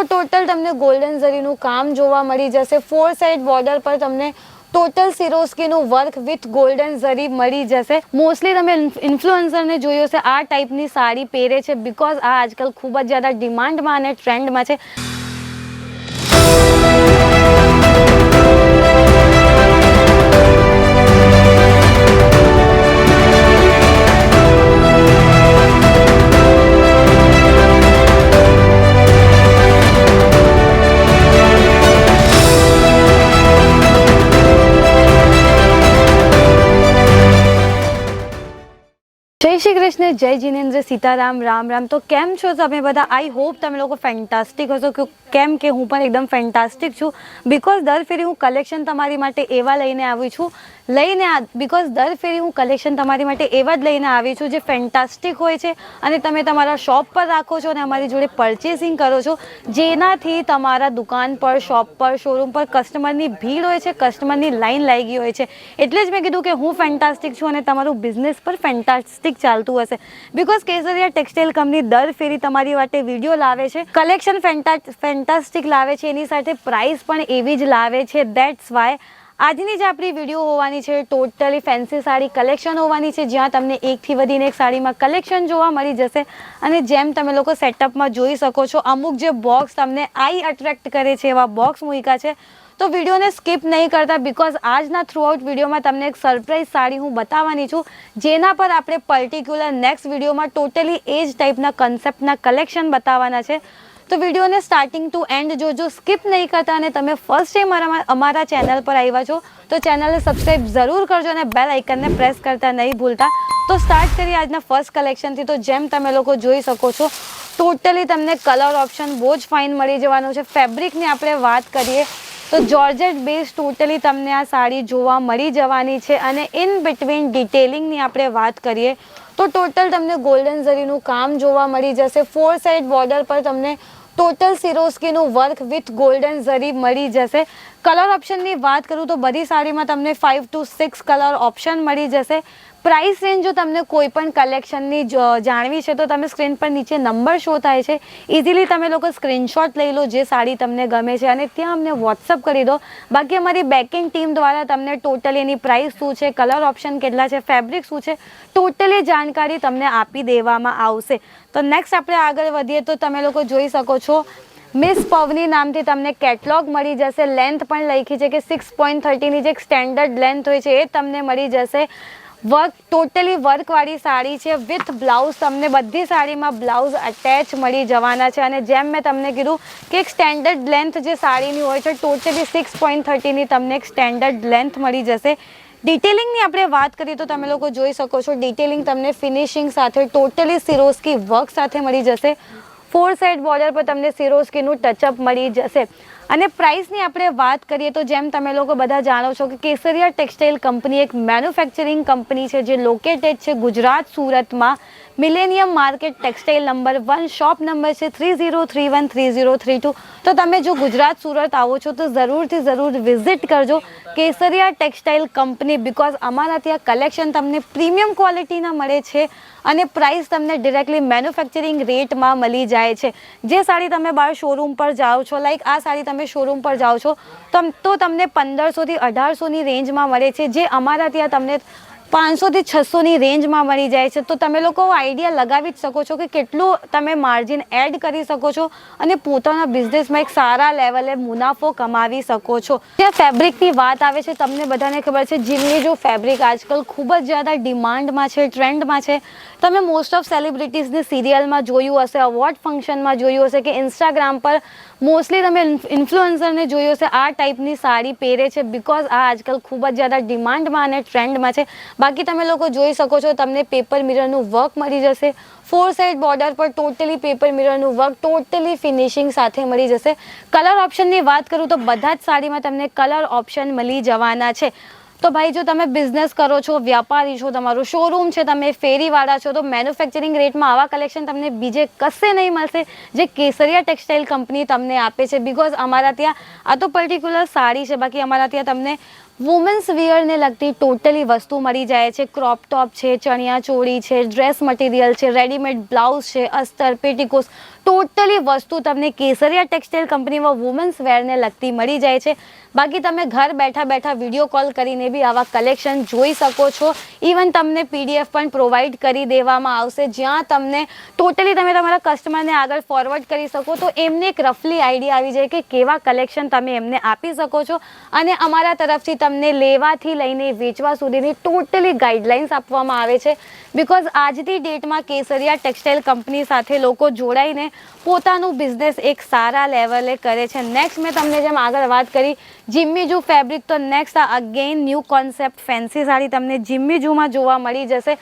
તો ટોટલ તમને ગોલ્ડન ઝરીનું કામ જોવા મળી જશે. ફોર સાઇડ બોર્ડર પર તમને ટોટલ સિરોસ્કીનું વર્ક વિથ ગોલ્ડન ઝરી મળી જશે. મોસ્ટલી તમે ઇન્ફ્લુઅન્સરને જોયું હશે, આ ટાઈપની સાડી પહેરે છે બિકોઝ આ આજકાલ ખૂબ જ જ્યાદા ડિમાન્ડમાં અને ટ્રેન્ડમાં છે. શ્રી કૃષ્ણ, જય જીનેન્દ્ર, સીતારામ, રામ રામ. તો કેમ છો તમે બધા? આઈ હોપ તમે લોકો ફેન્ટાસ્ટિક હશો કેમ કે હું પણ એકદમ ફેન્ટાસ્ટિક છું. બિકોઝ દર ફેરી હું કલેક્શન તમારી માટે એવા લઈને આવી છું. લઈને બિકોઝ દર ફેરી હું કલેક્શન તમારી માટે એવા જ લઈને આવી છું જે ફેન્ટાસ્ટિક હોય છે અને તમે તમારા શોપ પર રાખો છો અને અમારી જોડે પરચેસિંગ કરો છો, જેનાથી તમારા દુકાન પર શોપ પર શોરૂમ પર કસ્ટમરની ભીડ હોય છે કસ્ટમરની લાઈન લાગી હોય છે. એટલે જ મેં કીધું કે હું ફેન્ટાસ્ટિક છું અને તમારું બિઝનેસ પર ફેન્ટાસ્ટિક ચાલતું હશે. બિકોઝ કેસરિયા ટેક્સટાઇલ કંપની દર ફેરી તમારી માટે વીડિયો લાવે છે કલેક્શન ફેન્ટા ફેન્ટાસ્ટિક લાવે છે, એની સાથે પ્રાઇસ પણ એવી જ લાવે છે દેટ્સ વાય આજની જ આપણી વીડિયો હોવાની છે ટોટલી ફેન્સી સાડી કલેક્શન હોવાની છે, જ્યાં તમને એકથી વધીને એક સાડીમાં કલેક્શન જોવા મળી જશે. અને જેમ તમે લોકો સેટઅપમાં જોઈ શકો છો, અમુક જે બોક્સ તમને આઈ અટ્રેક્ટ કરે છે, એવા બોક્સ મૂક્યા છે. તો વિડીયોને સ્કીપ નહીં કરતા બિકોઝ આજના થ્રુઆઉટ વિડીયોમાં તમને એક સરપ્રાઈઝ સાડી હું બતાવવાની છું, જેના પર આપણે પર્ટિક્યુલર નેક્સ્ટ વિડીયોમાં ટોટલી એ જ ટાઈપના કન્સેપ્ટના કલેક્શન બતાવવાના છે. તો વિડીયોને સ્ટાર્ટિંગ ટુ એન્ડ જોજો સ્કીપ નહીં કરતા અને તમે ફર્સ્ટ ટાઈમ અમારા અમારા ચેનલ પર આવ્યા છો, તો ચેનલને સબસ્ક્રાઈબ જરૂર કરજો અને બેલ આઇકનને પ્રેસ કરતા નહીં ભૂલતા. તો સ્ટાર્ટ કરીએ આજના ફર્સ્ટ કલેક્શનથી તો જેમ તમે લોકો જોઈ શકો છો ટોટલી તમને કલર ઓપ્શન બહુ જ ફાઇન મળી જવાનું છે. ફેબ્રિકની આપણે વાત કરીએ, તો જોર્જેટ બેઝ ટોટલી તમને આ સાડી જોવા મળી જવાની છે અને ઇન બિટવીન ડિટેલિંગની આપણે વાત કરીએ, તો ટોટલ તમને ગોલ્ડન ઝરીનું કામ જોવા મળી જશે. ફોર સાઇડ બોર્ડર પર તમને ટોટલ સિરોસ્કીનું વર્ક વિથ ગોલ્ડન ઝરી મળી જશે. કલર ઓપ્શનની વાત કરું તો બધી સાડીમાં તમને five to six colour option મળી જશે. પ્રાઇસ રેન્જ જો તમને કોઈ પણ કલેક્શનની જાણવી છે, તો તમે સ્ક્રીન પર નીચે નંબર શો થાય છે. ઇઝીલી તમે લોકો સ્ક્રીનશોટ લઈ લો જે સાડી તમને ગમે છે અને ત્યાં અમને વોટ્સઅપ કરી દો. બાકી અમારી બેકિંગ ટીમ દ્વારા તમને ટોટલી એની પ્રાઇસ શું છે કલર ઓપ્શન કેટલા છે ફેબ્રિક શું છે ટોટલી જાણકારી તમને આપી દેવામાં આવશે. તો નેક્સ્ટ આપણે આગળ વધીએ તો તમે લોકો જોઈ શકો છો મિસ પવની નામથી તમને કેટલોગ મળી જશે. લેન્થ પણ લખી છે કે સિક્સ પોઈન્ટ થર્ટીની જે સ્ટેન્ડર્ડ લેન્થ હોય છે, એ તમને મળી જશે. વર્ક ટોટલી વર્કવાળી સાડી છે. વિથ બ્લાઉઝ તમને બધી સાડીમાં બ્લાઉઝ અટેચ મળી જવાના છે. અને જેમ મેં તમને કીધું કે એક સ્ટેન્ડર્ડ લેન્થ જે સાડીની હોય છે ટોટલી સિક્સ પોઈન્ટ થર્ટીની તમને એક સ્ટેન્ડર્ડ લેન્થ મળી જશે. ડિટેલિંગની આપણે વાત કરીએ તો તમે લોકો જોઈ શકો છો ડિટેલિંગ તમને ફિનિશિંગ સાથે ટોટલી સિરોસ્કી વર્ક સાથે મળી જશે. ફોર સાઇડ બોર્ડર પર તમને સિરોસ્કીનું ટચઅપ મળી જશે. અને પ્રાઇસની આપણે વાત કરીએ તો જેમ તમે લોકો બધા જાણો છો કે કેસરિયા ટેક્સટાઇલ કંપની એક મેન્યુફેક્ચરિંગ કંપની છે જે લોકેટેડ છે ગુજરાત સુરતમાં. Millennium market textile number one, shop number છે three zero three one three zero three two તો તમે જો ગુજરાત સુરત આવો છો તો જરૂરથી જરૂર વિઝિટ કરજો કેસરિયા ટેક્સટાઇલ કંપની બિકોઝ અમારા ત્યાં કલેક્શન તમને પ્રીમિયમ ક્વોલિટીના મળે છે. અને પ્રાઇસ તમને ડિરેક્ટલી મેન્યુફેક્ચરિંગ રેટમાં મળી જાય છે. જે સાડી તમે બહાર શોરૂમ પર જાઓ છો લાઈક આ સાડી તમે શોરૂમ પર જાઓ છો તો તમને પંદરસોથી અઢારસોની રેન્જમાં મળે છે. જે અમારા ત્યાં તમને પાંચસોથી છસોની રેન્જમાં મળી જાય છે. તો તમે લોકો આઈડિયા લગાવી જ શકો છો કે કેટલું તમે માર્જિન એડ કરી શકો છો અને પોતાના બિઝનેસમાં એક સારા લેવલે મુનાફો કમાવી શકો છો. જે ફેબ્રિકની વાત આવે છે, તમને બધાને ખબર છે, જીમની જો ફેબ્રિક આજકાલ ખૂબ જ જ્યાદા ડિમાન્ડમાં છે, ટ્રેન્ડમાં છે. તમે મોસ્ટ ઓફ સેલિબ્રિટીઝની સિરિયલમાં જોયું હશે, અવોર્ડ ફંક્શનમાં જોયું હશે કે ઇન્સ્ટાગ્રામ પર મોસ્ટલી તમે ઇન્ફ્લુઅન્સરને જોયું હશે, આ ટાઈપની સાડી પહેરે છે બિકોઝ આ આજકાલ ખૂબ જ જ્યાદા ડિમાન્ડમાં અને ટ્રેન્ડમાં છે. બાકી તમે લોકો જોઈ શકો છો, તમને પેપર મિરરનું વર્ક મળી જશે. ફોર સાઇડ બોર્ડર પર ટોટલી પેપર મિરરનું વર્ક ટોટલી ફિનિશિંગ સાથે મળી જશે. કલર ઓપ્શનની વાત કરું તો બધા જ સાડીમાં તમને કલર ઓપ્શન મળી જવાના છે. તો ભાઈ, જો તમે બિઝનેસ કરો છો, વ્યાપારી છો, તમારું શોરૂમ છે, તમે ફેરીવાળા છો, તો મેન્યુફેક્ચરિંગ રેટમાં આવા કલેક્શન તમને બીજે કશે નહીં મળશે જે કેસરિયા ટેક્સટાઇલ કંપની તમને આપે છે. બિકોઝ અમારા ત્યાં આ તો પર્ટિક્યુલર સાડી છે, બાકી અમારા ત્યાં તમને વુમન્સ વિયરને લગતી ટોટલી વસ્તુ મળી જાય છે. ક્રોપ ટોપ છે, ચણિયા ચોળી છે ડ્રેસ મટીરિયલ છે રેડીમેડ બ્લાઉઝ છે, અસ્તર પેટીકોસ ટોટલી વસ્તુ તમને કેસરિયા ટેક્સટાઇલ કંપનીમાં વુમન્સ વેરને લગતી મળી જાય છે. બાકી તમે ઘર બેઠા બેઠા વીડિયો કોલ કરીને બી આવા કલેક્શન જોઈ શકો છો. ઇવન તમને પીડીએફ પણ પ્રોવાઈડ કરી દેવામાં આવશે. જ્યાં તમને ટોટલી તમે તમારા કસ્ટમરને આગળ ફોરવર્ડ કરી શકો, તો એમને એક રફલી આઈડિયા આવી જાય કે કેવા કલેક્શન તમે એમને આપી શકો છો. અને અમારા તરફથી તમને લેવાથી લઈને વેચવા સુધીની ટોટલી ગાઈડલાઇન્સ આપવામાં આવે છે. બિકોઝ આજની ડેટમાં કેસરિયા ટેક્સટાઇલ કંપની સાથે લોકો જોડાઈને પોતાનું બિઝનેસ એક સારા લેવલે કરે છે. નેક્સ્ટ મેં તમને જેમ આગળ વાત કરી જિમ્મી જિમ્મીજુ ફેબ્રિક તો નેક્સ્ટ આ again new concept fancy sari તમને જિમ્મી જિમ્મીજુમાં જોવા મળી જશે.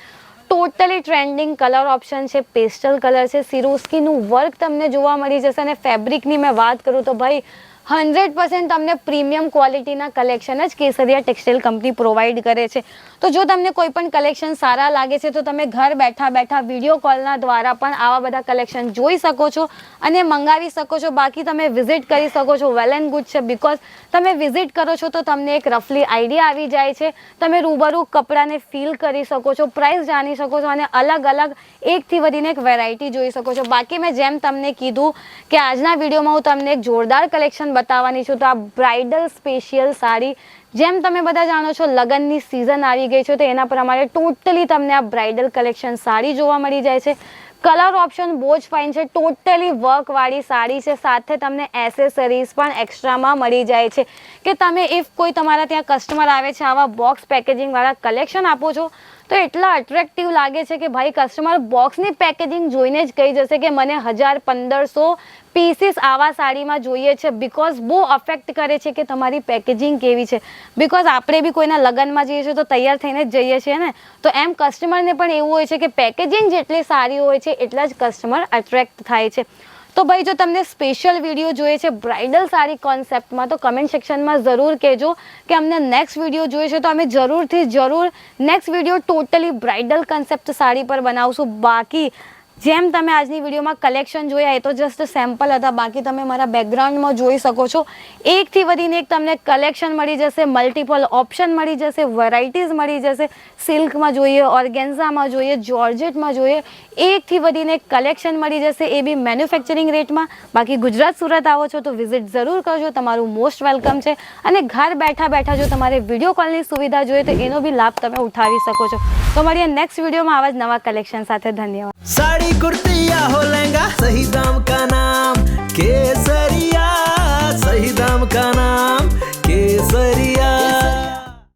ટોટલી ટ્રેન્ડિંગ કલર ઓપ્શન છે પેસ્ટલ કલર છે. સિરોસ્કીનું વર્ક તમને જોવા મળી જશે. અને ફેબ્રિકની મેં વાત કરું તો ભાઈ હંડ્રેડ પર્સન્ટ તમને પ્રીમિયમ ક્વોલિટીના કલેક્શન જ કેસરિયા ટેક્સટાઇલ કંપની પ્રોવાઈડ કરે છે. તો જો તમને કોઈ પણ કલેક્શન સારા લાગે છે, તો તમે ઘર બેઠા બેઠા વીડિયો કોલના દ્વારા પણ આવા બધા કલેક્શન જોઈ શકો છો અને મંગાવી શકો છો. બાકી તમે વિઝિટ કરી શકો છો. વેલ એન્ડ ગુડ છે. બિકોઝ તમે વિઝિટ કરો છો, તો તમને એક રફલી આઈડિયા આવી જાય છે. તમે રૂબરૂ કપડાને ફીલ કરી શકો છો, પ્રાઇસ જાણી શકો છો અને અલગ અલગ એકથી વધીને એક વેરાયટી જોઈ શકો છો. બાકી મેં જેમ તમને કીધું કે આજના વિડીયોમાં હું તમને એક જોરદાર કલેક્શન બતાવવાની છું તો આ બ્રાઇડલ સ્પેશિયલ સાડી, જેમ તમે બધા જાણો છો, લગ્નની સિઝન આવી ગઈ છે તો એના પ્રમાણે ટોટલી તમને આ બ્રાઇડલ કલેક્શન સાડી જોવા મળી જાય છે. કલર ઓપ્શન બહુ જ ફાઇન છે. ટોટલી વર્કવાળી સાડી છે. સાથે તમને એસેસરીઝ પણ એક્સ્ટ્રામાં મળી જાય છે. કે તમે ઇફ કોઈ તમારા ત્યાં કસ્ટમર આવે છે, આવા બોક્સ પેકેજિંગવાળા કલેક્શન આપો છો તો એટલા અટ્રેક્ટિવ લાગે છે કે ભાઈ કસ્ટમર બોક્સની પેકેજિંગ જોઈને જ કહી જશે કે મને હજાર પંદરસો પીસીસ આવા સાડીમાં જોઈએ છે બિકોઝ બહુ અફેક્ટ કરે છે કે તમારી પેકેજિંગ કેવી છે. બિકોઝ આપણે બી કોઈના લગ્નમાં જઈએ છીએ તો તૈયાર થઈને જ જઈએ છીએ ને. તો એમ કસ્ટમરને પણ એવું હોય છે કે પેકેજિંગ જેટલી સારી હોય છે એટલા જ કસ્ટમર અટ્રેક્ટ થાય છે. તો ભાઈ, જો તમને સ્પેશિયલ વીડિયો જોઈએ છે બ્રાઇડલ સારી કોન્સેપ્ટમાં તો કમેન્ટ સેક્શનમાં જરૂર કહેજો કે અમને નેક્સ્ટ વીડિયો જોઈએ છે તો અમે જરૂરથી જરૂર next video totally bridal concept sari પર બનાવશું. બાકી જેમ તમે આજની વિડીયોમાં કલેક્શન જોયા, એ તો જસ્ટ સેમ્પલ હતા. બાકી તમે મારા બેકગ્રાઉન્ડમાં જોઈ શકો છો. એકથી વધીને એક તમને કલેક્શન મળી જશે મલ્ટિપલ ઓપ્શન મળી જશે વેરાયટીઝ મળી જશે. સિલ્કમાં જોઈએ, ઓર્ગેન્ઝામાં જોઈએ, જોર્જેટમાં જોઈએ. એકથી વધીને એક કલેક્શન મળી જશે, એ બી મેન્યુફેક્ચરિંગ રેટમાં બાકી ગુજરાત સુરત આવો છો તો વિઝિટ જરૂર કરજો. તમારું મોસ્ટ વેલકમ છે. અને ઘર બેઠા બેઠા જો તમારે વીડિયો કોલની સુવિધા જોઈએ તો એનો બી લાભ તમે ઉઠાવી શકો છો. તો મળીએ નેક્સ્ટ વિડીયોમાં આવા જ નવા કલેક્શન સાથે. ધન્યવાદ. સાડી કુર્તી હો, લહેંગા સહી દામ કા નામ? કેસરિયા સહી દામ કા નામ? કેસરિયા.